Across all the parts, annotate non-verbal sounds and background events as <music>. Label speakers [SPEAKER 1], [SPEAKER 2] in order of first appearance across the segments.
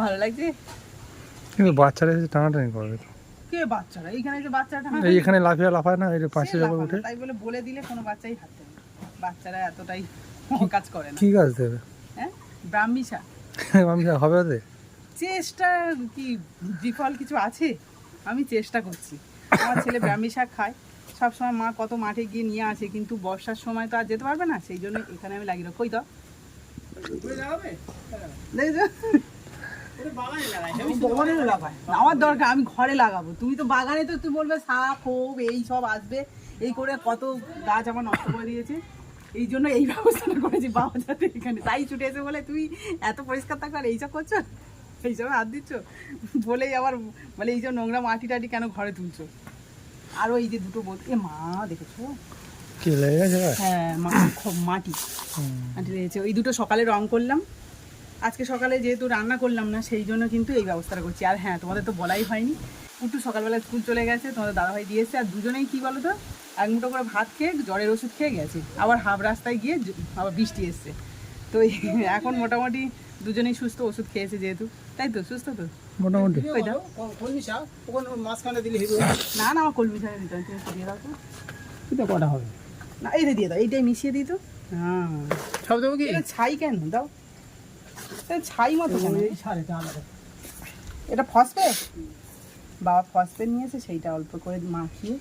[SPEAKER 1] ভালো লাগছে?
[SPEAKER 2] কিন্তু বাচ্চারা এসে টানাটানি করবে তো।
[SPEAKER 1] কে বাচ্চারা? এইখানে যে
[SPEAKER 2] এই এখানে লাফিয়ে লাফায় না এই যে পাশে যখন উঠে।
[SPEAKER 1] তাই বলে বলে দিলে কোনো বাচ্চাই হাঁটতে না। বাচ্চারা এতটাই কাজ করে না।
[SPEAKER 2] কি গাছ দেবে?
[SPEAKER 1] হ্যাঁ? ব্রাহ্মী শাক
[SPEAKER 2] আমি হবে ওদের?
[SPEAKER 1] চেষ্টা কি বিফল কিছু আছে? আমি চেষ্টা করছি। আমার ছেলে ব্রাহ্মী শাক খায়। সবসময় মা কত মাঠে গিয়ে নিয়ে আসে কিন্তু বর্ষার সময় তো আর যেতে পারবে না। সেই জন্য এখানে আমি লাগিয়ে রাখি। কই তো। আমার দরকার আমি ঘরে লাগাবো তুমি তো বাগানে তো তুই বলবে সাপ হোক এই সব আসবে এই করে কত গাছ আমার নষ্ট করে দিয়েছে এই জন্য এই ব্যবস্থাটা করেছি বাবা যাতে এখানে তাই ছুটে এসে বলে তুই এত পরিষ্কার থাকো আর এইসব করছ এইসব হাত দিচ্ছ বলেই আবার বলে এই যে নোংরা মাটি টাটি কেন ঘরে তুলছো আর ওই যে দুটো বোতল। এ মা, দেখেছ?
[SPEAKER 2] কি লেগে গেছে
[SPEAKER 1] হ্যাঁ মা- খুব মাটি। মাটি লেগেছে ওই দুটো সকালে রং করলাম। আজকে সকালে যেহেতু রান্না করলাম না সেই জন্য কিন্তু এই ব্যবস্থাটা করছি। আর হ্যাঁ তোমাদের তো বলাই হয়নি। একটু সকালবেলা স্কুল চলে গেছে তোমাদের দাদাভাই দিয়েছে আর দুজনেই কি বলো তো এক মুঠো করে ভাত খেয়ে জ্বরের ওষুধ খেয়ে গেছে। আবার হাফ রাস্তায় গিয়ে আবার বৃষ্টি এসছে। তো <laughs> এখন মোটামুটি দুজনেই সুস্থ ওষুধ খেয়েছে যেহেতু। তাই তো? সুস্থ তো?
[SPEAKER 2] মোটামুটি।
[SPEAKER 1] না না আমার কলমি শাকের ভিতরে তুমি একটু দিয়ে দাও তো।
[SPEAKER 3] এটা কটা হবে?
[SPEAKER 1] না এইটা দিয়ে দাও এইটাই মিশিয়ে দিই তো। হ্যাঁ।
[SPEAKER 3] সব দেবো কি?
[SPEAKER 1] ছাই কেন? দাও। ছাই মতো কেন? এটা ফসফেট বাবা ফসফেট নিয়েছে সেইটা অল্প করে মাখিয়ে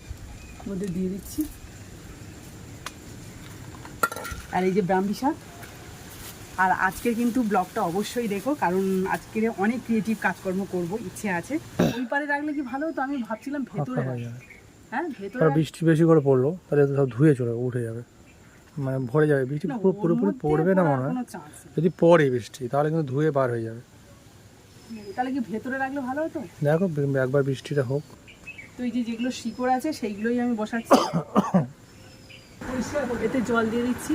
[SPEAKER 1] মধ্যে দিয়ে দিচ্ছি। আর এই যে ব্রাহ্মী শাক। আর আজকে কিন্তু ব্লগটা অবশ্যই দেখো কারণ আজকে অনেক ক্রিয়েটিভ কাজকর্ম করব ইচ্ছে আছে। ওই পারে রাখলে কি ভালো হতো? আমি ভাবছিলাম ভেতরে রাখব। হ্যাঁ ভেতরে
[SPEAKER 2] আর বৃষ্টি বেশি করে পড়ল তাহলে সব ধুয়ে চলে উঠে যাবে। মানে ভরে যাবে বৃষ্টি পুরো পুরোপুরি পড়বে না মনে হয়। যদি পড়ে বৃষ্টি তাহলে কিন্তু ধুয়ে বার হয়ে যাবে।
[SPEAKER 1] তাহলে কি ভেতরে রাখলে ভালো হতো?
[SPEAKER 2] দেখো একবার বৃষ্টিটা হোক।
[SPEAKER 1] তো এই যে যেগুলো শিকড় আছে সেইগুলোই আমি বসাচ্ছি। এতে জল দিয়ে দিচ্ছি।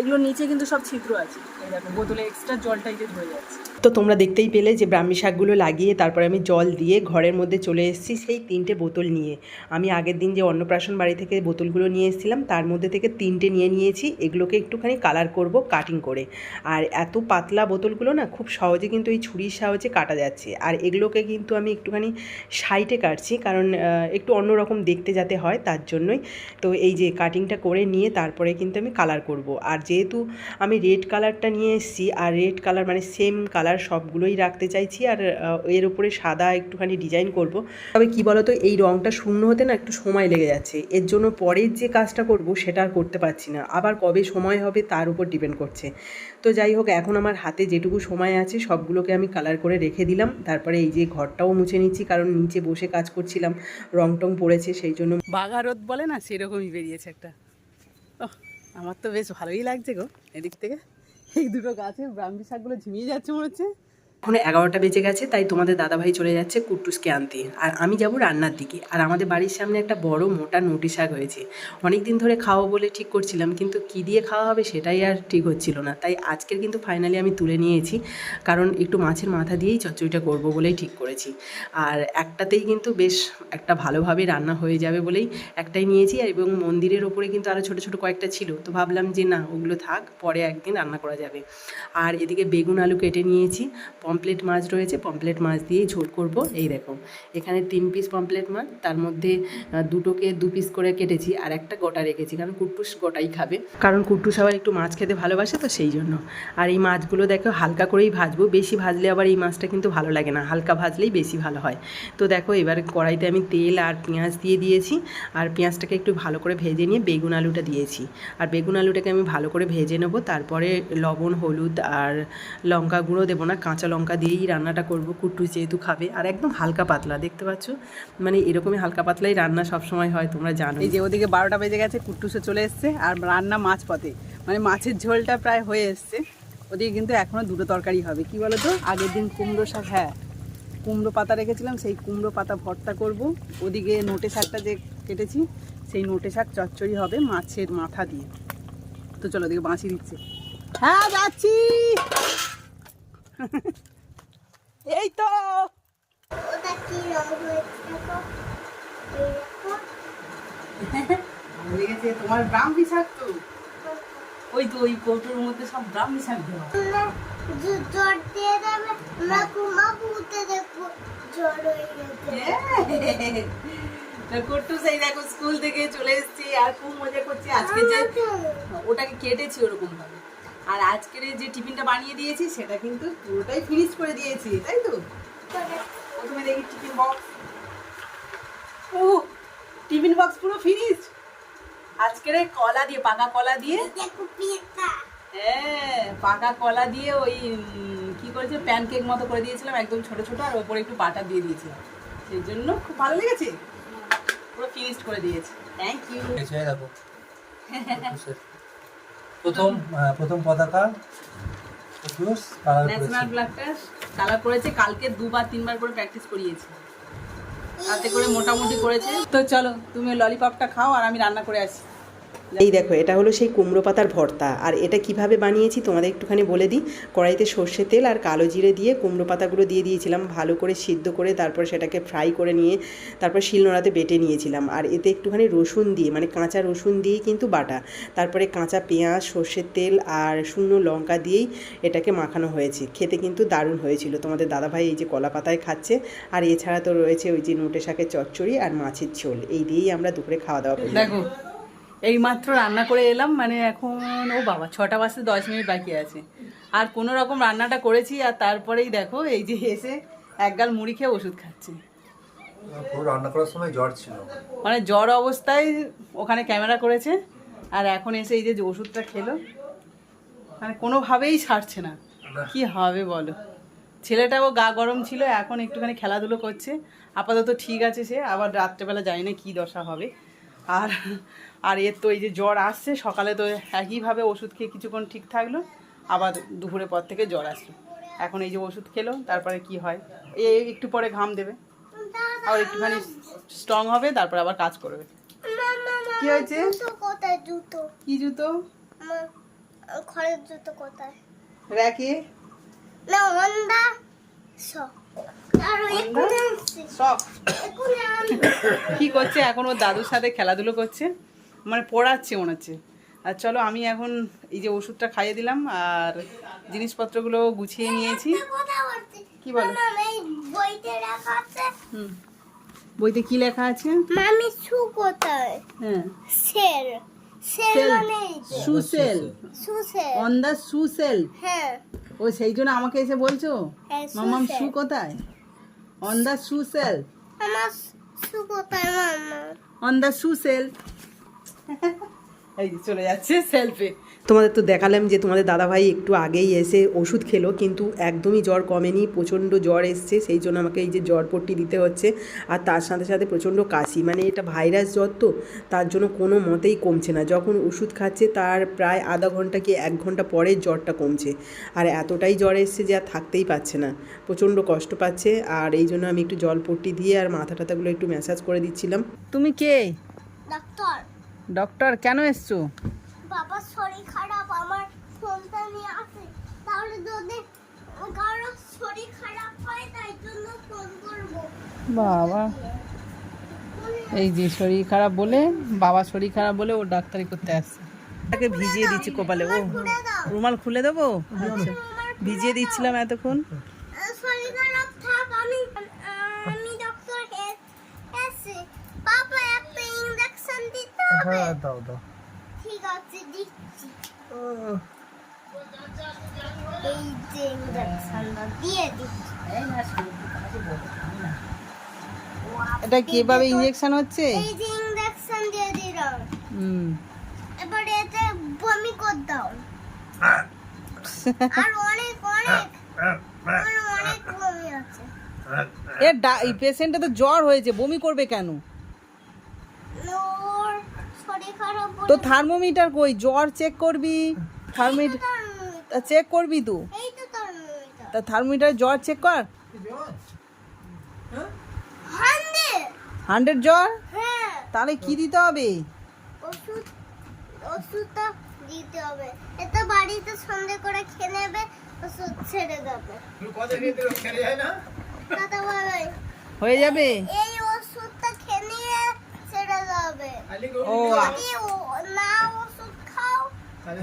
[SPEAKER 1] এগুলো নিচে কিন্তু সব ছিদ্র আছে। এই দেখো বোতলে এক্সট্রা জলটাই যে ধরে যাচ্ছে। তো তোমরা দেখতেই পেলে যে ব্রাহ্মী শাকগুলো লাগিয়ে তারপরে আমি জল দিয়ে ঘরের মধ্যে চলে এসেছি সেই তিনটে বোতল নিয়ে। আমি আগের দিন যে অন্নপ্রাশন বাড়ি থেকে বোতলগুলো নিয়ে এসেছিলাম, তার মধ্যে থেকে তিনটে নিয়ে নিয়েছি। এগুলোকে একটুখানি কালার করব কাটিং করে। আর এত পাতলা বোতলগুলো না খুব সহজে কিন্তু এই ছুরির সাহায্যে কাটা যাচ্ছে। আর এগুলোকে কিন্তু আমি একটুখানি সাইটে কাটছি, কারণ একটু অন্যরকম দেখতে যাতে হয় তার জন্যই। তো এই যে কাটিংটা করে নিয়ে তারপরে কিন্তু আমি কালার করব। আর যেহেতু আমি রেড কালারটা নিয়ে এসেছি, আর রেড কালার মানে সেম কালার সবগুলোই রাখতে চাইছি আর এর উপরে সাদা একটুখানি ডিজাইন করব। তবে কি বলতো, এই রঙটা শূন্য হতে না একটু সময় লেগে যাচ্ছে। এর জন্য পরের যে কাজটা করব সেটা আর করতে পারছি না। আবার কবে সময় হবে তার উপর ডিপেন্ড করছে। তো যাই হোক, এখন আমার হাতে যেটুকু সময় আছে সবগুলোকে আমি কালার করে রেখে দিলাম। তারপরে এই যে ঘরটাও মুছে নিচ্ছি, কারণ নিচে বসে কাজ করছিলাম রং টং পড়েছে, সেই জন্য বাঘারত বলে না, সেরকমই বেরিয়েছে একটা। আমার তো বেশ ভালোই লাগছে গো, এদিক থেকে। এই দুটো গাছে ব্রাহ্মী শাকগুলো ঝিমিয়ে যাচ্ছে মনে হচ্ছে। এখন এগারোটা বেজে গেছে, তাই তোমাদের দাদাভাই চলে যাচ্ছে কুট্টুসকে আনতে। আর আমি যাব রান্নার দিকে। আর আমাদের বাড়ির সামনে একটা বড় মোটা নটি শাক হয়েছে। অনেক দিন ধরে খাওয়াবো বলে ঠিক করছিলাম, কিন্তু কি দিয়ে খাওয়া হবে সেটাই আর ঠিক হচ্ছিল না। তাই আজকের কিন্তু ফাইনালি আমি তুলে নিয়েছি, কারণ একটু মাছের মাথা দিয়েই চচ্চড়িটা করব বলেই ঠিক করেছি। আর একটাতেই কিন্তু বেশ একটা ভালোভাবে রান্না হয়ে যাবে বলেই একটাই নিয়েছি, আর এবং মন্দিরের ওপরে কিন্তু আরও ছোটো ছোটো কয়েকটা ছিল। তো ভাবলাম যে না, ওগুলো থাক, পরে একদিন রান্না করা যাবে। আর এদিকে বেগুন আলু কেটে নিয়েছি পমপ্লেট মাছ রয়েছে পমপ্লেট মাছ দিয়েই ঝোল করব। এই দেখো, এখানে তিন পিস পমপ্লেট মাছ, তার মধ্যে দুটোকে দু পিস করে কেটেছি, আর একটা গোটা রেখেছি, কারণ কুট্টুস গোটাই খাবে। কারণ কুট্টুস আবার একটু মাছ খেতে ভালোবাসে তো সেই জন্য। আর এই মাছগুলো দেখো, হালকা করেই ভাজবো, বেশি ভাজলে আবার এই মাছটা কিন্তু ভালো লাগে না, হালকা ভাজলেই বেশি ভালো হয়। তো দেখো, এবার কড়াইতে আমি তেল আর পেঁয়াজ দিয়ে দিয়েছি, আর পেঁয়াজটাকে একটু ভালো করে ভেজে নিয়ে বেগুন আলুটা দিয়েছি। আর বেগুন আলুটাকে আমি ভালো করে ভেজে নেব, তারপরে লবণ, হলুদ আর লঙ্কা গুঁড়ো দেবো না, কাঁচা লঙ্কা দিয়েই রান্নাটা করব কুট্টু যেহেতু খাবে, আর একদম হালকা পাতলা, দেখতে পাচ্ছ? মানে এরকমই হালকা পাতলাই রান্না সব সময় হয়, তোমরা জানো। এই যে ওদিকে বারোটা বেজে গেছে কুট্টুসে চলে এসছে, আর রান্না মাছ পথে মানে মাছের ঝোলটা প্রায় হয়ে এসছে। ওদিকে কিন্তু এখনও দুটো তরকারি হবে, কি বলো তো আগের দিন কুমড়ো শাক হ্যাঁ কুমড়ো পাতা রেখেছিলাম, সেই কুমড়ো পাতা ভর্তা করব। ওদিকে নোটে শাকটা যে কেটেছি, সেই নোটে শাক চচ্চড়ি হবে মাছের মাথা দিয়ে। তো চলো ওদিকে বাঁশি দিচ্ছে। হ্যাঁ যাচ্ছি! <laughs> এই তো
[SPEAKER 4] ওটা কি রং হয়েছে দেখো
[SPEAKER 1] তোমার ব্রাহ্মী শাক তো ওই তো ওই কৌটোর মধ্যে সব ব্রাহ্মী শাক দেওয়া।
[SPEAKER 4] জ্বর দিয়ে দেবে মাকু মাকু উঠে দেখব জ্বর হয়ে গেছে
[SPEAKER 1] তা সেই দেখো স্কুল থেকে চলে এসেছি আর খুব মজা করছি। আজকে যে ওটাকে কেটেছি ওরকম ভাবে আর আজকের যে টিফিনটা বানিয়ে দিয়েছি সেটা কিন্তু পুরোটাই ফিনিশ করে দিয়েছি তাই তো? প্রথমে দেখি টিফিন বক্স ও টিফিন বক্স পুরো ফিনিশ আজকের কলা দিয়ে পাকা কলা দিয়ে? হ্যাঁ পাকা কলা দিয়ে ওই কি করেছে প্যানকেক মতো করে দিয়েছিলাম একদম ছোট ছোট আর ওপরে একটু বাটার দিয়ে দিয়েছিলাম। সেই জন্য খুব ভালো লেগেছে। পুরো ফিনিশড করে দিয়েছে। থ্যাংক ইউ
[SPEAKER 2] দেখো। <laughs> প্রথম প্রথম পতাকা
[SPEAKER 1] ন্যাশনাল ফ্ল্যাগটা কালার করেছে। কালকে দুবার তিনবার করে প্র্যাকটিস করিয়েছি। তাতে করে মোটামুটি করেছে। তো চলো তুমি ললিপপটা খাও আর আমি রান্না করে আসি। এই দেখো, এটা হলো সেই কুমড়ো পাতার ভর্তা। আর এটা কীভাবে বানিয়েছি তোমাদের একটুখানি বলে দিই। কড়াইতে সর্ষে তেল আর কালো জিরে দিয়ে কুমড়ো পাতাগুলো দিয়ে দিয়েছিলাম। ভালো করে সিদ্ধ করে তারপর সেটাকে ফ্রাই করে নিয়ে তারপর শিলনোড়াতে বেটে নিয়েছিলাম। আর এতে একটুখানি রসুন দিয়ে মানে কাঁচা রসুন দিয়েই কিন্তু বাটা। তারপরে কাঁচা পেঁয়াজ, সর্ষের তেল আর শুকনো লঙ্কা দিয়েই এটাকে মাখানো হয়েছে। খেতে কিন্তু দারুণ হয়েছিল। তোমাদের দাদাভাই এই যে কলা পাতায় খাচ্ছে। আর এছাড়া তো রয়েছে ওই যে নোটে শাকের চচ্চড়ি আর মাছের ঝোল। এই দিয়েই আমরা দুপুরে খাওয়া দাওয়া করি দেখো এই মাত্র রান্না করে এলাম মানে এখন ও বাবা ছটা বাজতে দশ মিনিট বাকি আছে। আর কোনো রকম রান্নাটা করেছি আর তারপরেই দেখো এই যে এসে এক গাল মুড়ি খেয়ে ওষুধ খাচ্ছি।
[SPEAKER 2] রান্না করার সময় জ্বর ছিল।
[SPEAKER 1] মানে জ্বর অবস্থায় ওখানে ক্যামেরা করেছে আর এখন এসে এই যে ওষুধটা খেলো। মানে কোনোভাবেই ছাড়ছে না। কি হবে বলো? ছেলেটাও গা গরম ছিল এখন একটুখানি খেলাধুলো করছে। আপাতত ঠিক আছে সে আবার রাত্রেবেলা জানি না কী দশা হবে। আর আর এর তো এই যে জ্বর আসছে সকালে তো একইভাবে ওষুধ খেয়ে কিছুক্ষণ ঠিক থাকল আবার দুপুরের পর থেকে জ্বর আসলো। এখন এই যে ওষুধ খেলো তারপরে কি হয়? এ একটু পরে ঘাম দেবে। আবার একটুখানি স্ট্রং হবে তারপরে আবার কাজ করবে। কি হয়েছে?
[SPEAKER 4] জুতো
[SPEAKER 1] কি জুতো?
[SPEAKER 4] ঘরের জুতো কোথায়
[SPEAKER 1] র্যাকে?
[SPEAKER 4] না আর
[SPEAKER 1] কি করছে? এখন ওর দাদুর সাথে খেলাধুলো করছে। মানে পড়াচ্ছে মনে হচ্ছে। আর চলো আমি এখন এই যে ওষুধটা খাইয়ে দিলাম আর জিনিসপত্রগুলো গুছিয়ে নিয়েছি। কি বলো?
[SPEAKER 4] বইতে
[SPEAKER 1] কি লেখা আছে?
[SPEAKER 4] মামি সু কোথায়?
[SPEAKER 1] হ্যাঁ।
[SPEAKER 4] সেল।
[SPEAKER 1] সুসেল অন সুসেল
[SPEAKER 4] হ্যাঁ।
[SPEAKER 1] ও সেই জন্য আমাকে এসে বলছো? মামাম কোথায়? অন সুসেল
[SPEAKER 4] আমার শু কোথায় মামা?
[SPEAKER 1] অন দ্য শু সেল এই চলে যাচ্ছে সেলফে তোমাদের তো দেখালাম যে তোমাদের দাদাভাই একটু আগেই এসে ওষুধ খেলো কিন্তু একদমই জ্বর কমেনি প্রচণ্ড জ্বর এসছে সেই জন্য আমাকে এই যে জ্বর পট্টি দিতে হচ্ছে। আর তার সাথে সাথে প্রচণ্ড কাশি মানে এটা ভাইরাস জ্বর তো তার জন্য কোনো মতেই কমছে না। যখন ওষুধ খাচ্ছে তার প্রায় আধা ঘণ্টা কি এক ঘণ্টা পরে জ্বরটা কমছে। আর এতটাই জ্বর এসছে যে আর থাকতেই পারছে না প্রচণ্ড কষ্ট পাচ্ছে। আর এই জন্য আমি একটু জল পট্টি দিয়ে আর মাথা টাথাগুলো একটু ম্যাসাজ করে দিচ্ছিলাম। তুমি কে?
[SPEAKER 4] ডাক্তার।
[SPEAKER 1] ডক্টর কেন এসছো?
[SPEAKER 4] বাবার শরীর খারাপ আমার ফোনটা নিয়ে আসে। তাহলে যদি কারও শরীর খারাপ হয় তাই জন্য ফোন করব।
[SPEAKER 1] বাবা এই যে শরীর খারাপ বলে বাবা শরীর খারাপ বলে ও ডাক্তারি করতে আসছে। তাকে ভিজিয়ে দিচ্ছি কপালে। ও রুমাল খুলে দেবো? আচ্ছা ভিজিয়ে দিচ্ছিলাম এতক্ষণ।
[SPEAKER 2] হ্যাঁ দাও দাও।
[SPEAKER 4] ঠিক আছে দিচ্ছি। এই যে ইঞ্জেকশনটা দিয়ে দিচ্ছি।
[SPEAKER 1] এটা কীভাবে ইঞ্জেকশন হচ্ছে?
[SPEAKER 4] এই যে ইঞ্জেকশন দিয়ে দিলাম
[SPEAKER 1] হুম।
[SPEAKER 4] এবার এতে বমি কর দাও। আর অনেক অনেক। অনেক বমি আছে।
[SPEAKER 1] এ এই পেশেন্টটা তো জ্বর হয়েছে বমি করবে কেন
[SPEAKER 4] ওর শরীর খারাপ বলে
[SPEAKER 1] তো থার্মোমিটার কই? জ্বর চেক করবি? থার্মোমিটার চেক করবি তো?
[SPEAKER 4] এই তো
[SPEAKER 1] থার্মোমিটার। জ্বর চেক কর। হান্ড্রেড জ্বর?
[SPEAKER 4] হ্যাঁ।
[SPEAKER 1] তাহলে কি দিতে হবে?
[SPEAKER 4] ওষুধ ওষুধটা দিতে হবে। এটা বাড়িতে সন্ধে করে খেয়ে নেবে ওষুধ ছেড়ে দেবে। দাদা ভাই
[SPEAKER 1] হয়ে যাবে? ও
[SPEAKER 4] না ওষুধ খাও
[SPEAKER 3] তাহলে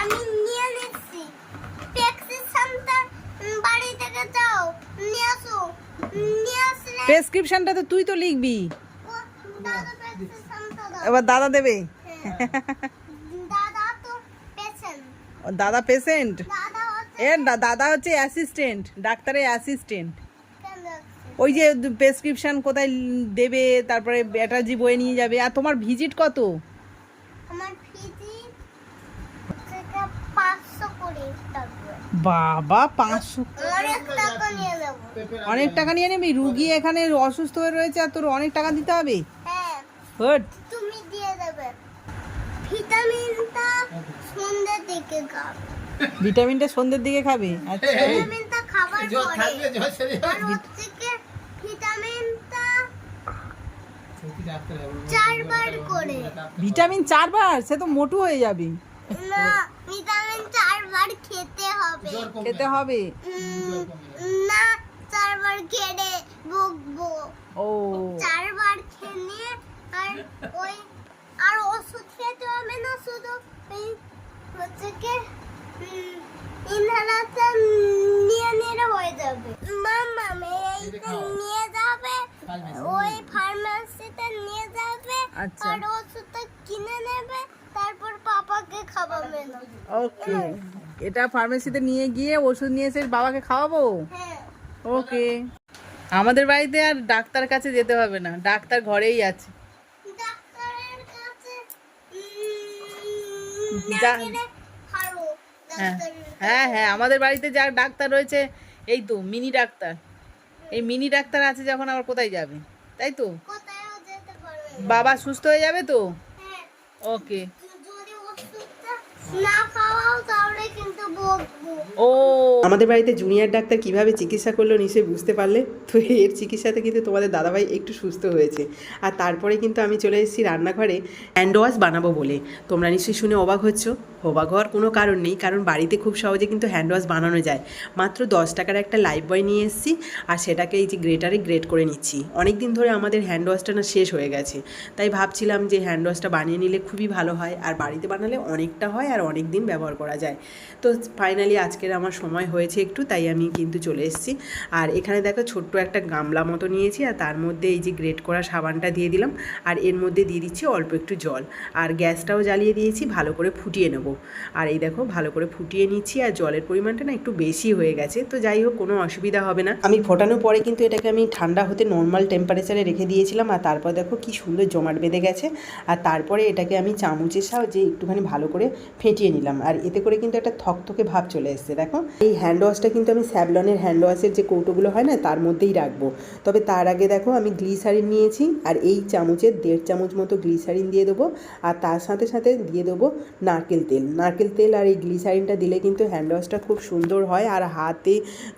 [SPEAKER 4] আমি নিয়ে নিচ্ছি প্রেসক্রিপশনটা বাড়ি থেকে যাও নিয়ে আসো নিয়ে আসলে
[SPEAKER 1] প্রেসক্রিপশনটা তো তুই তো লিখবি। এবার দাদা দেবে।
[SPEAKER 4] হ্যাঁ। দাদা তো পেশেন্ট
[SPEAKER 1] ও দাদা পেশেন্ট
[SPEAKER 4] দাদা
[SPEAKER 1] এ দাদা হচ্ছে অ্যাসিস্ট্যান্ট ডাক্তারের অ্যাসিস্ট্যান্ট? ওই যে প্রেসক্রিপশন কোথায় দেবে তারপরে ব্যাটার্জি বয়ে নিয়ে যাবে আর তোমার ভিজিট কত? বাবা পাঁচশো
[SPEAKER 4] অনেক টাকা নিয়ে নেব
[SPEAKER 1] অনেক টাকা নিয়ে নিবি? রুগী এখানে অসুস্থ হয়ে রয়েছে আর তোর অনেক টাকা দিতে হবে?
[SPEAKER 4] হ্যাঁ। তুমি দিয়ে দেবে। ভিটামিনটা সন্ধ্যের দিকে খাবে।
[SPEAKER 1] ভিটামিনটা সন্ধ্যের দিকে খাবে? আচ্ছা।
[SPEAKER 4] ভিটামিনটা চারবার করে।
[SPEAKER 1] ভিটামিন চারবার? সে তো মোটু হয়ে যাবে।
[SPEAKER 4] না ভিটামিন চারবার খেতে হবে।
[SPEAKER 1] খেতে হবে?
[SPEAKER 4] না চারবার খেলে ভুগবো।
[SPEAKER 1] ও।
[SPEAKER 4] চারবার খেয়ে আর ওই আর ওষুধ খেতে হবে না শুধু। হচ্ছে কি মামা নিয়ে যাবে ওই ফার্মেসিতে নিয়ে যাবে
[SPEAKER 1] আচ্ছা।
[SPEAKER 4] আর ওষুধটা কিনে নেবে তারপর পাপাকে খাওয়াবে। না
[SPEAKER 1] ওকে। এটা ফার্মেসিতে নিয়ে গিয়ে ওষুধ নিয়ে এসে বাবাকে খাওয়াবো?
[SPEAKER 4] হ্যাঁ।
[SPEAKER 1] ওকে। আমাদের বাড়িতে আর ডাক্তার কাছে যেতে হবে না ডাক্তার ঘরেই আছে। হ্যাঁ। হ্যাঁ হ্যাঁ আমাদের বাড়িতে যা ডাক্তার রয়েছে এই তো মিনি ডাক্তার। এই মিনি ডাক্তার আছে যখন আবার কোথায় যাবে? তাই তো?
[SPEAKER 4] কোথায়ও যেতে পারবে
[SPEAKER 1] বাবা সুস্থ হয়ে যাবে তো?
[SPEAKER 4] হ্যাঁ।
[SPEAKER 1] ওকে। ও।
[SPEAKER 5] আমাদের বাড়িতে জুনিয়র ডাক্তার কীভাবে চিকিৎসা করল নিশ্চয়ই বুঝতে পারলে? তো এর চিকিৎসাতে কিন্তু তোমাদের দাদাভাই একটু সুস্থ হয়েছে। আর তারপরে কিন্তু আমি চলে এসেছি রান্নাঘরে। হ্যান্ড ওয়াশ বানাবো বলে। তোমরা নিশ্চয়ই শুনে অবাক হচ্ছ। অবাক হওয়ার কোনো কারণ নেই, কারণ বাড়িতে খুব সহজে কিন্তু হ্যান্ড ওয়াশ বানানো যায়। মাত্র দশ টাকার একটা লাইফ বয় নিয়ে এসেছি আর সেটাকে এই যে গ্রেটারে গ্রেট করে নিচ্ছি। অনেক দিন ধরে আমাদের হ্যান্ড ওয়াশটা না শেষ হয়ে গেছে। তাই ভাবছিলাম যে হ্যান্ড ওয়াশটা বানিয়ে নিলে খুবই ভালো হয় আর বাড়িতে বানালে অনেকটা হয় আর অনেক দিন ব্যবহার করা যায়। তো ফাইনালি আজকের আমার সময় হয়েছে একটু, তাই আমি কিন্তু চলে এসেছি। আর এখানে দেখো ছোট্ট একটা গামলা মতো নিয়েছি আর তার মধ্যে এই যে গ্রেট করা সাবানটা দিয়ে দিলাম। আর এর মধ্যে দিয়ে দিচ্ছি অল্প একটু জল। আর গ্যাসটাও জ্বালিয়ে দিয়েছি, ভালো করে ফুটিয়ে নেব। আর এই দেখো, ভালো করে ফুটিয়ে নিচ্ছি আর জলের পরিমাণটা না একটু বেশি হয়ে গেছে। তো যাই হোক, কোনো অসুবিধা হবে না। আমি ফোটানোর পরে কিন্তু এটাকে আমি ঠান্ডা হতে নর্মাল টেম্পারেচারে রেখে দিয়েছিলাম আর তারপর দেখো কি সুন্দর জমাট বেঁধে গেছে। আর তারপরে এটাকে আমি চামচের সাহায্যে একটুখানি ভালো করে ফেটিয়ে নিলাম। আর এতে করে কিন্তু একটা থকথকে ভাব চলে এসছে, দেখো। এই হ্যান্ড ওয়াশটা কিন্তু আমি স্যাভলনের হ্যান্ড ওয়াশের যে কৌটোগুলো হয় না, তার মধ্যেই রাখব। তবে তার আগে দেখো, আমি গ্লিসারিন নিয়েছি আর এই চামচের দেড় চামচ মতো গ্লিসারিন দিয়ে দেবো। আর তার সাথে সাথে দিয়ে দেবো নারকেল তেল। নারকেল তেল আর এই গ্লিসারিনটা দিলে কিন্তু হ্যান্ড ওয়াশটা খুব সুন্দর হয় আর হাতে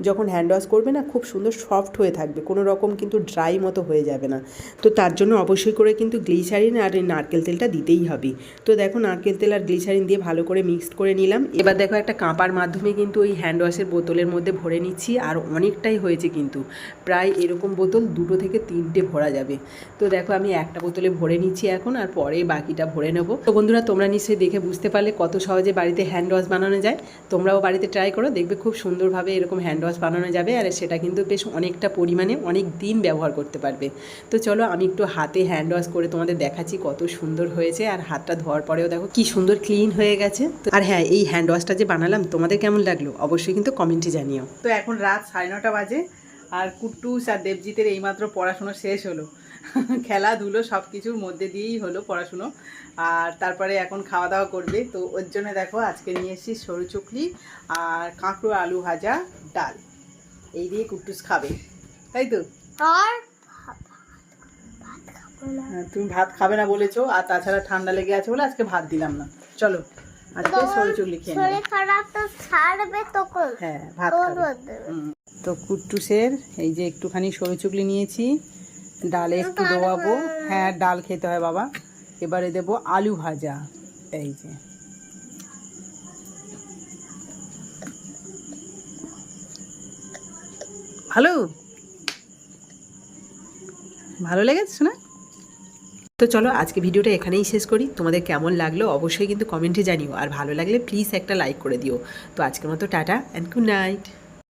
[SPEAKER 5] যখন হ্যান্ড ওয়াশ করবে না, খুব সুন্দর সফট হয়ে থাকবে, কোনো রকম কিন্তু ড্রাই মতো হয়ে যাবে না। তো তার জন্য অবশ্যই করে কিন্তু গ্লিসারিন আর নারকেল তেলটা দিতেই হবে। তো দেখো নারকেল তেল আর গ্লিসারিন দিয়ে ভালো করে মিক্সড করে নিলাম। এবার দেখো একটা কাঁপার মাধ্যমে কিন্তু ওই হ্যান্ড ওয়াশের বোতলের মধ্যে ভরে নিচ্ছি আর অনেকটাই হয়েছে কিন্তু, প্রায় এরকম বোতল দুটো থেকে তিনটে ভরা যাবে। তো দেখো আমি একটা বোতলে ভরে নিচ্ছি এখন আর পরে বাকিটা ভরে নেব। তো বন্ধুরা তোমরা নিশ্চয়ই দেখে বুঝতে পারলে কত সহজে বাড়িতে হ্যান্ড ওয়াশ বানানো যায়। তোমরাও বাড়িতে ট্রাই করো, দেখবে খুব সুন্দরভাবে এরকম হ্যান্ড ওয়াশ বানানো যাবে আর সেটা কিন্তু বেশ অনেকটা পরিমাণে অনেক দিন ব্যবহার করতে পারবে। তো চলো আমি একটু হাতে হ্যান্ড ওয়াশ করে তোমাদের দেখাচ্ছি কত সুন্দর হয়েছে আর হাতটা ধোয়ার পরেও দেখো কি সুন্দর ক্লিন হয়ে গেছে। আর হ্যাঁ এই হ্যান্ড ওয়াশটা যে বানালাম, তোমাদের কেমন লাগল অবশ্যই কিন্তু কমেন্টে জানিও।
[SPEAKER 1] তো এখন রাত সাড়ে নটা বাজে আর কুট্টুস আর দেবজিতের এইমাত্র পড়াশোনা শেষ হলো। <laughs> খেলাধুলো সব কিছুর মধ্যে দিয়েই হলো পড়াশুনো। আর তারপরে এখন খাওয়া দাওয়া করবে। তো ওর জন্য দেখো আজকে নিয়ে এসেছি সরু চুকলি আর কাঁকড়ো আলু ভাজা ডাল। এই দিয়ে কুট্টুস খাবে। তাই তো?
[SPEAKER 4] আর
[SPEAKER 1] হ্যাঁ, তুমি ভাত খাবে না বলেছ। আর তাছাড়া ঠান্ডা লেগে আছে বলে আজকে ভাত দিলাম না। চলো আজকে সরু চুকলি খেয়ে
[SPEAKER 4] শরীর খারাপ তো ছাড়বে তখন।
[SPEAKER 1] হ্যাঁ ভাত
[SPEAKER 4] তো।
[SPEAKER 1] তো কুট্টুসের এই যে একটুখানি সরু চুকলি নিয়েছি। ডালে একটু ডোবাবো হ্যাঁ ডাল খেতে হয় বাবা। এবারে দেবো আলু ভাজা। এই যে। ভালো? ভালো লেগেছে শোনা?
[SPEAKER 5] তো চলো, আজকে ভিডিওটা এখানেই শেষ করি। তোমাদের কেমন লাগল অবশ্যই কিন্তু কমেন্টে জানিও। আর ভালো লাগলে প্লিজ একটা লাইক করে দিও। তো আজকের মতো টাটা অ্যান্ড গুড নাইট